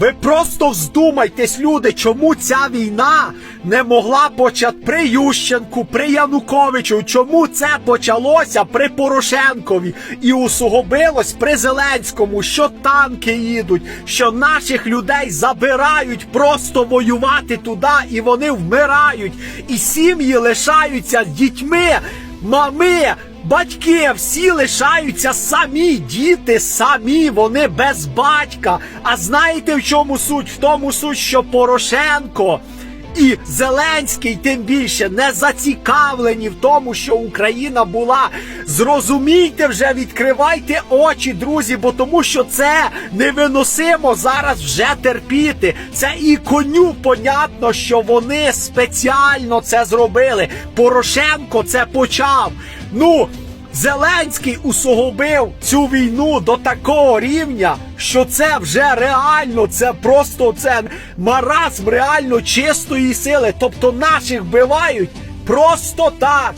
Ви просто вздумайтесь, люди, чому ця війна не могла почати при Ющенку, при Януковичу? Чому це почалося при Порошенкові? І усугубилось при Зеленському, що танки їдуть, що наших людей забирають просто воювати туди, і вони вмирають, і сім'ї лишаються з дітьми, мами. Батьки всі лишаються самі, діти самі, вони без батька. А знаєте в чому суть? В тому суть, що Порошенко і Зеленський тим більше не зацікавлені в тому, що Україна була. Зрозумійте вже, відкривайте очі, друзі, бо тому що це невиносимо зараз вже терпіти. Це і коню понятно, що вони спеціально це зробили. Порошенко це почав. Ну. Зеленський усугубив цю війну до такого рівня, що це вже реально, це просто це маразм реально чистої сили. Тобто наших вбивають просто так.